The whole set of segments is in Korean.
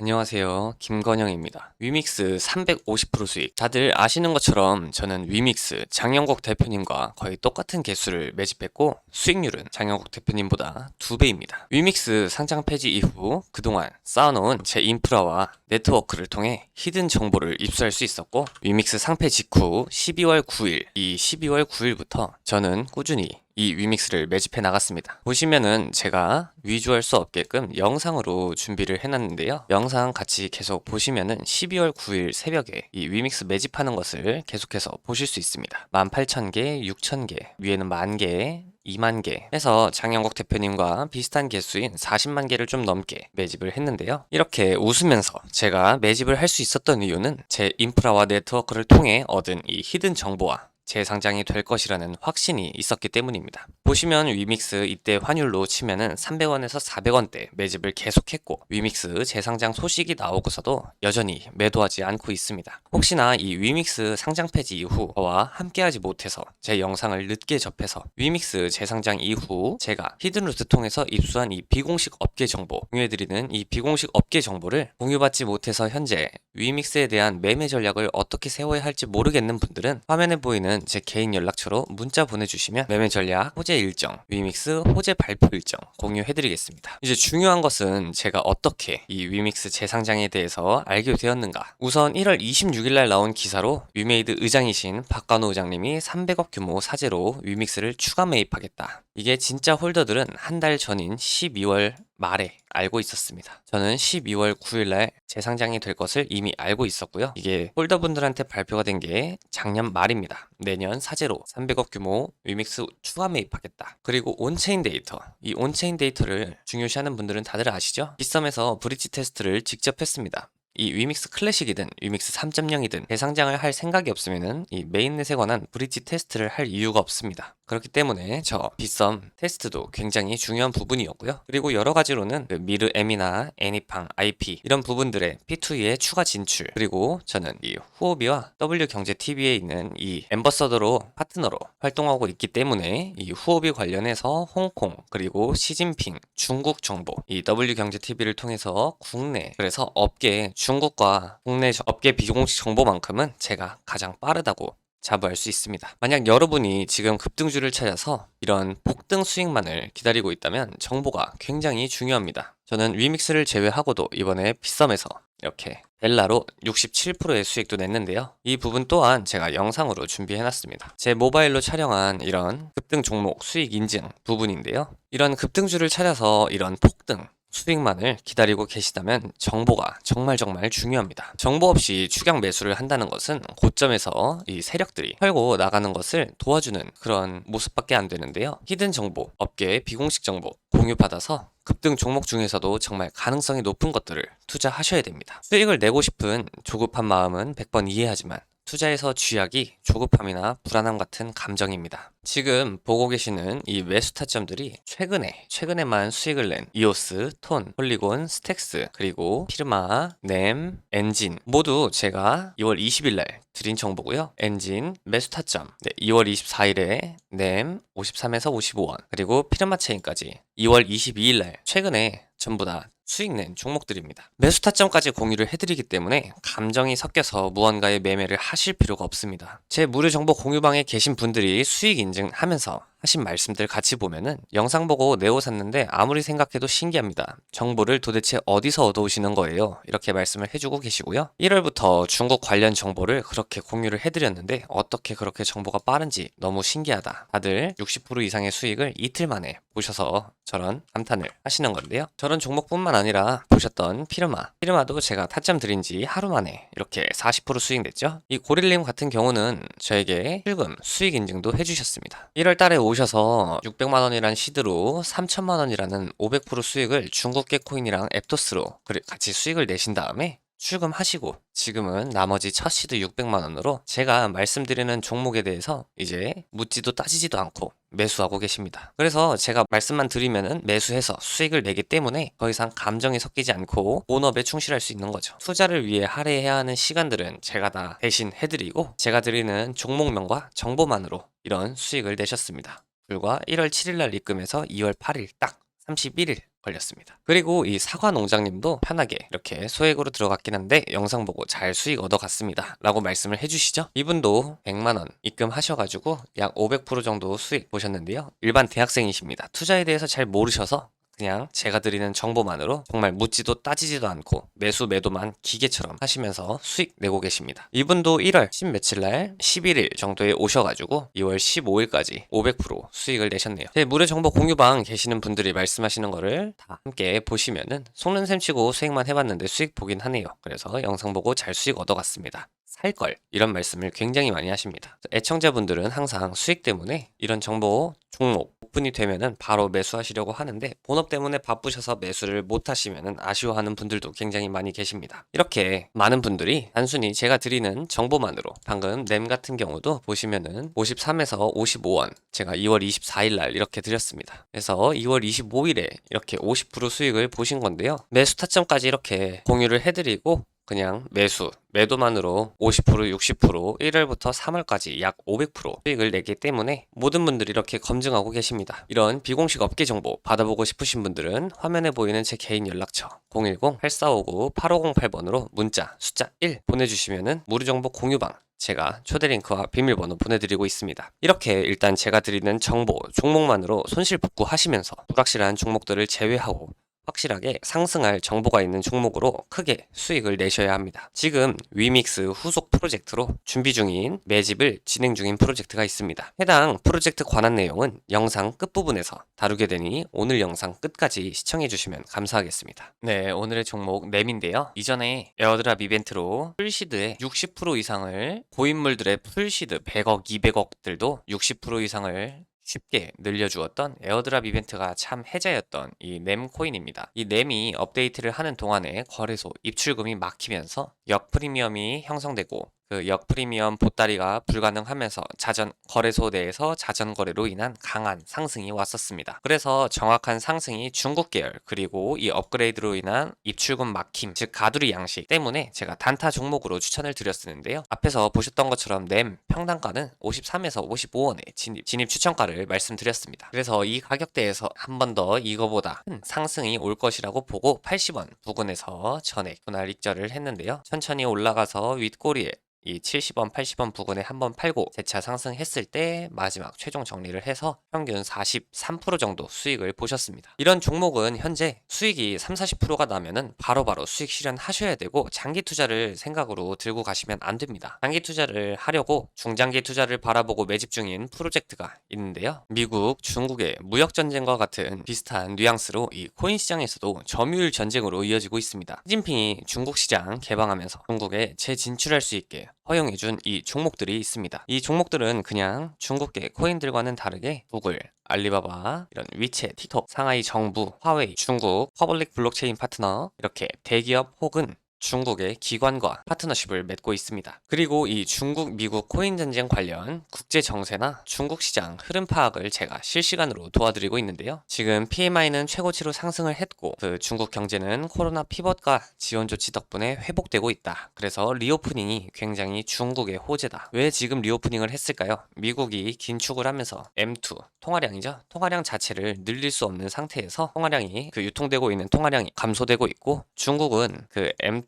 안녕하세요. 김건영입니다. 위믹스 350% 수익. 다들 아시는 것처럼 저는 위믹스 장영국 대표님과 거의 똑같은 개수를 매집했고 수익률은 장영국 대표님보다 2배입니다. 위믹스 상장 폐지 이후 그동안 쌓아놓은 제 인프라와 네트워크를 통해 히든 정보를 입수할 수 있었고 위믹스 상패 직후 12월 9일, 이 12월 9일부터 저는 꾸준히 이 위믹스를 매집해 나갔습니다. 보시면은 제가 위조할 수 없게끔 영상으로 준비를 해놨는데요. 영상 같이 계속 보시면은 12월 9일 새벽에 이 위믹스 매집하는 것을 계속해서 보실 수 있습니다. 18,000개, 6,000개, 위에는 만개, 2만 개 해서 장영국 대표님과 비슷한 개수인 40만 개를 좀 넘게 매집을 했는데요. 이렇게 웃으면서 제가 매집을 할 수 있었던 이유는 제 인프라와 네트워크를 통해 얻은 이 히든 정보와 재상장이 될 것이라는 확신이 있었기 때문입니다. 보시면 위믹스 이때 환율로 치면은 300원에서 400원대 매집을 계속했고 위믹스 재상장 소식이 나오고서도 여전히 매도하지 않고 있습니다. 혹시나 이 위믹스 상장 폐지 이후 저와 함께하지 못해서 제 영상을 늦게 접해서 위믹스 재상장 이후 제가 히든루트 통해서 입수한 이 비공식 업계 정보 공유해드리는 이 비공식 업계 정보를 공유받지 못해서 현재 위믹스에 대한 매매 전략을 어떻게 세워야 할지 모르겠는 분들은 화면에 보이는 제 개인 연락처로 문자 보내주시면 매매 전략, 호재 일정, 위믹스 호재 발표 일정 공유해드리겠습니다. 이제 중요한 것은 제가 어떻게 이 위믹스 재상장에 대해서 알게 되었는가. 우선 1월 26일 날 나온 기사로 위메이드 의장이신 박관호 의장님이 300억 규모 사재로 위믹스를 추가 매입하겠다. 이게 진짜 홀더들은 한 달 전인 12월 말에 알고 있었습니다. 저는 12월 9일날 재상장이 될 것을 이미 알고 있었고요. 이게 홀더분들한테 발표가 된 게 작년 말입니다. 내년 사제로 300억 규모 위믹스 추가 매입하겠다. 그리고 온체인 데이터. 이 온체인 데이터를 중요시하는 분들은 다들 아시죠? 비썸에서 브릿지 테스트를 직접 했습니다. 이 위믹스 클래식이든 위믹스 3.0이든 대상장을 할 생각이 없으면은 이 메인넷에 관한 브릿지 테스트를 할 이유가 없습니다. 그렇기 때문에 저 비썸 테스트도 굉장히 중요한 부분이었고요. 그리고 여러 가지로는 그 미르 M이나 애니팡, IP 이런 부분들의 P2E의 추가 진출 그리고 저는 이 후오비와 W 경제 TV에 있는 이 엠버서더로 파트너로 활동하고 있기 때문에 이 후오비 관련해서 홍콩 그리고 시진핑 중국 정보 이 W 경제 TV를 통해서 국내 그래서 업계 중국과 국내 저- 업계 비공식 정보만큼은 제가 가장 빠르다고 자부할 수 있습니다. 만약 여러분이 지금 급등주를 찾아서 이런 폭등 수익만을 기다리고 있다면 정보가 굉장히 중요합니다. 저는 위믹스를 제외하고도 이번에 비썸에서 이렇게 벨라로 67%의 수익도 냈는데요. 이 부분 또한 제가 영상으로 준비해놨습니다. 제 모바일로 촬영한 이런 급등 종목 수익 인증 부분인데요. 이런 급등주를 찾아서 이런 폭등 수익만을 기다리고 계시다면 정보가 정말 정말 중요합니다. 정보 없이 추격 매수를 한다는 것은 고점에서 이 세력들이 털고 나가는 것을 도와주는 그런 모습밖에 안 되는데요. 히든 정보, 업계의 비공식 정보 공유받아서 급등 종목 중에서도 정말 가능성이 높은 것들을 투자하셔야 됩니다. 수익을 내고 싶은 조급한 마음은 100번 이해하지만 투자에서 쥐약이 조급함이나 불안함 같은 감정입니다. 지금 보고 계시는 이 매수 타점들이 최근에 최근에만 수익을 낸 이오스, 톤, 폴리곤, 스택스, 그리고 피르마, 넴, 엔진 모두 제가 2월 20일 날 드린 정보고요. 엔진 매수 타점 네, 2월 24일에 넴 53에서 55원 그리고 피르마 체인까지 2월 22일 날 최근에 전부 다 수익 낸 종목들입니다. 매수 타점까지 공유를 해드리기 때문에 감정이 섞여서 무언가의 매매를 하실 필요가 없습니다. 제 무료 정보 공유방에 계신 분들이 수익 인증하면서 하신 말씀들 같이 보면은 영상 보고 네오 샀는데 아무리 생각해도 신기합니다. 정보를 도대체 어디서 얻어오시는 거예요? 이렇게 말씀을 해주고 계시고요. 1월부터 중국 관련 정보를 그렇게 공유를 해드렸는데 어떻게 그렇게 정보가 빠른지 너무 신기하다. 다들 60% 이상의 수익을 이틀 만에 보셔서 저런 감탄을 하시는 건데요. 저런 종목뿐만 아니라 보셨던 피르마. 피르마도 제가 타점 드린 지 하루 만에 이렇게 40% 수익 냈죠. 이 고릴님 같은 경우는 저에게 실금 수익 인증도 해주셨습니다. 1월 달에 오셔서 600만 원이라는 시드로 3천만 원이라는 500% 수익을 중국계 코인이랑 앱토스로 같이 수익을 내신 다음에 출금하시고 지금은 나머지 첫 시드 600만 원으로 제가 말씀드리는 종목에 대해서 이제 묻지도 따지지도 않고 매수하고 계십니다. 그래서 제가 말씀만 드리면은 매수해서 수익을 내기 때문에 더 이상 감정이 섞이지 않고 본업에 충실할 수 있는 거죠. 투자를 위해 할애해야 하는 시간들은 제가 다 대신 해드리고 제가 드리는 종목명과 정보만으로 이런 수익을 내셨습니다. 불과 1월 7일 날 입금해서 2월 8일 딱 31일 걸렸습니다. 그리고 이 사과 농장님도 편하게 이렇게 소액으로 들어갔긴 한데 영상 보고 잘 수익 얻어갔습니다. 라고 말씀을 해주시죠. 이분도 100만원 입금하셔가지고 약 500% 정도 수익 보셨는데요. 일반 대학생이십니다. 투자에 대해서 잘 모르셔서 그냥 제가 드리는 정보만으로 정말 묻지도 따지지도 않고 매수 매도만 기계처럼 하시면서 수익 내고 계십니다. 이분도 1월 10 며칠 날 11일 정도에 오셔가지고 2월 15일까지 500% 수익을 내셨네요. 제 무료 정보 공유방 계시는 분들이 말씀하시는 거를 다 함께 보시면은 속는 셈 치고 수익만 해봤는데 수익 보긴 하네요. 그래서 영상 보고 잘 수익 얻어갔습니다. 살걸 이런 말씀을 굉장히 많이 하십니다. 애청자분들은 항상 수익 때문에 이런 정보 종목 오픈이 되면은 바로 매수하시려고 하는데 본업 때문에 바쁘셔서 매수를 못 하시면은 아쉬워하는 분들도 굉장히 많이 계십니다. 이렇게 많은 분들이 단순히 제가 드리는 정보만으로 방금 램 같은 경우도 보시면은 53에서 55원 제가 2월 24일 날 이렇게 드렸습니다. 그래서 2월 25일에 이렇게 50% 수익을 보신 건데요. 매수 타점까지 이렇게 공유를 해드리고 그냥 매수, 매도만으로 50%, 60%, 1월부터 3월까지 약 500% 수익을 내기 때문에 모든 분들이 이렇게 검증하고 계십니다. 이런 비공식 업계 정보 받아보고 싶으신 분들은 화면에 보이는 제 개인 연락처 010-8459-8508번으로 문자 숫자 1 보내주시면은 무료 정보 공유방 제가 초대 링크와 비밀번호 보내드리고 있습니다. 이렇게 일단 제가 드리는 정보, 종목만으로 손실 복구하시면서 불확실한 종목들을 제외하고 확실하게 상승할 정보가 있는 종목으로 크게 수익을 내셔야 합니다. 지금 위믹스 후속 프로젝트로 준비 중인 매집을 진행 중인 프로젝트가 있습니다. 해당 프로젝트 관한 내용은 영상 끝부분에서 다루게 되니 오늘 영상 끝까지 시청해 주시면 감사하겠습니다. 네, 오늘의 종목 램인데요. 이전에 에어드랍 이벤트로 풀시드의 60% 이상을 고인물들의 풀시드 100억, 200억들도 60% 이상을 쉽게 늘려주었던 에어드랍 이벤트가 참 해자였던 이 램 코인입니다. 이 램이 업데이트를 하는 동안에 거래소 입출금이 막히면서 역 프리미엄이 형성되고 그 역 프리미엄 보따리가 불가능하면서 자전 거래소 내에서 자전 거래로 인한 강한 상승이 왔었습니다. 그래서 정확한 상승이 중국 계열 그리고 이 업그레이드로 인한 입출금 막힘 즉 가두리 양식 때문에 제가 단타 종목으로 추천을 드렸었는데요. 앞에서 보셨던 것처럼 램 평단가는 53에서 55원의 진입, 진입 추천가를 말씀드렸습니다. 그래서 이 가격대에서 한 번 더 이거보다 큰 상승이 올 것이라고 보고 80원 부근에서 전액 분할 익절을 했는데요. 천천히 올라가서 윗꼬리에 이 70원, 80원 부근에 한 번 팔고 재차 상승했을 때 마지막 최종 정리를 해서 평균 43% 정도 수익을 보셨습니다. 이런 종목은 현재 수익이 3, 40%가 나면은 바로바로 수익 실현하셔야 되고 장기 투자를 생각으로 들고 가시면 안 됩니다. 장기 투자를 하려고 중장기 투자를 바라보고 매집 중인 프로젝트가 있는데요. 미국, 중국의 무역 전쟁과 같은 비슷한 뉘앙스로 이 코인 시장에서도 점유율 전쟁으로 이어지고 있습니다. 시진핑이 중국 시장 개방하면서 중국에 재진출할 수 있게 허용해준 이 종목들이 있습니다. 이 종목들은 그냥 중국계 코인들과는 다르게 구글, 알리바바, 이런 위챗, 틱톡, 상하이 정부, 화웨이, 중국, 퍼블릭 블록체인 파트너 이렇게 대기업 혹은 중국의 기관과 파트너십을 맺고 있습니다. 그리고 이 중국, 미국 코인 전쟁 관련 국제 정세나 중국 시장 흐름 파악을 제가 실시간으로 도와드리고 있는데요. 지금 PMI는 최고치로 상승을 했고 그 중국 경제는 코로나 피벗과 지원 조치 덕분에 회복되고 있다. 그래서 리오프닝이 굉장히 중국의 호재다. 왜 지금 리오프닝을 했을까요? 미국이 긴축을 하면서 M2 통화량이죠. 통화량 자체를 늘릴 수 없는 상태에서 통화량이 그 유통되고 있는 통화량이 감소되고 있고 중국은 그 M2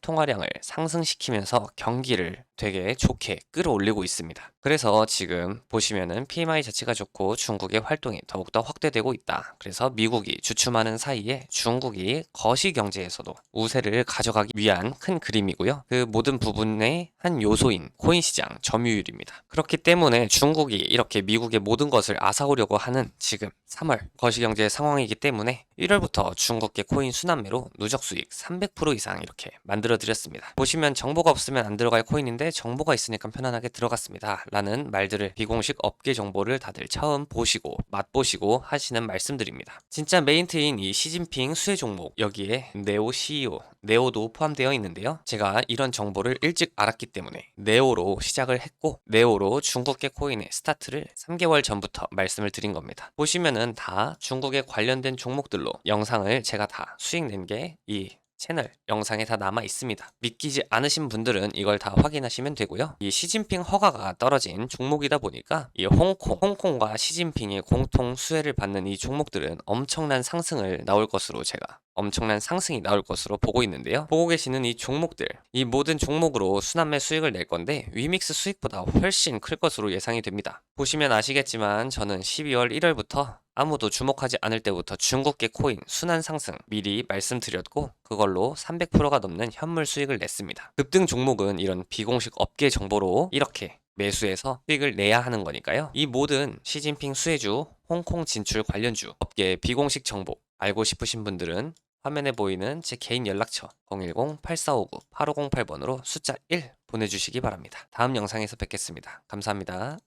통화량을 상승시키면서 경기를 되게 좋게 끌어올리고 있습니다. 그래서 지금 보시면은 PMI 자체가 좋고 중국의 활동이 더욱더 확대되고 있다. 그래서 미국이 주춤하는 사이에 중국이 거시 경제에서도 우세를 가져가기 위한 큰 그림이고요. 그 모든 부분의 한 요소인 코인 시장 점유율입니다. 그렇기 때문에 중국이 이렇게 미국의 모든 것을 앗아오려고 하는 지금 3월 거시 경제 상황이기 때문에 1월부터 중국계 코인 순환매로 누적 수익 300% 이상 이렇게 만들어 드렸습니다. 보시면 정보가 없으면 안 들어갈 코인인데 정보가 있으니까 편안하게 들어갔습니다. 라는 말들을 비공식 업계 정보를 다들 처음 보시고 맛보시고 하시는 말씀드립니다. 진짜 메인트인 이 시진핑 수혜 종목 여기에 네오 CEO 네오도 포함되어 있는데요. 제가 이런 정보를 일찍 알았기 때문에 네오로 시작을 했고 네오로 중국계 코인의 스타트를 3개월 전부터 말씀을 드린 겁니다. 보시면은 다 중국에 관련된 종목들로 영상을 제가 다 수익 낸 게 이 채널 영상에 다 남아 있습니다. 믿기지 않으신 분들은 이걸 다 확인하시면 되고요. 이 시진핑 허가가 떨어진 종목이다 보니까 이 홍콩, 홍콩과 시진핑의 공통 수혜를 받는 이 종목들은 엄청난 상승을 나올 것으로 제가 엄청난 상승이 나올 것으로 보고 있는데요. 보고 계시는 이 종목들, 이 모든 종목으로 순환매 수익을 낼 건데 위믹스 수익보다 훨씬 클 것으로 예상이 됩니다. 보시면 아시겠지만 저는 12월 1월부터 아무도 주목하지 않을 때부터 중국계 코인 순환 상승 미리 말씀드렸고 그걸로 300%가 넘는 현물 수익을 냈습니다. 급등 종목은 이런 비공식 업계 정보로 이렇게 매수해서 수익을 내야 하는 거니까요. 이 모든 시진핑 수혜주, 홍콩 진출 관련주, 업계 비공식 정보 알고 싶으신 분들은 화면에 보이는 제 개인 연락처 010-8459-8508번으로 숫자 1 보내주시기 바랍니다. 다음 영상에서 뵙겠습니다. 감사합니다.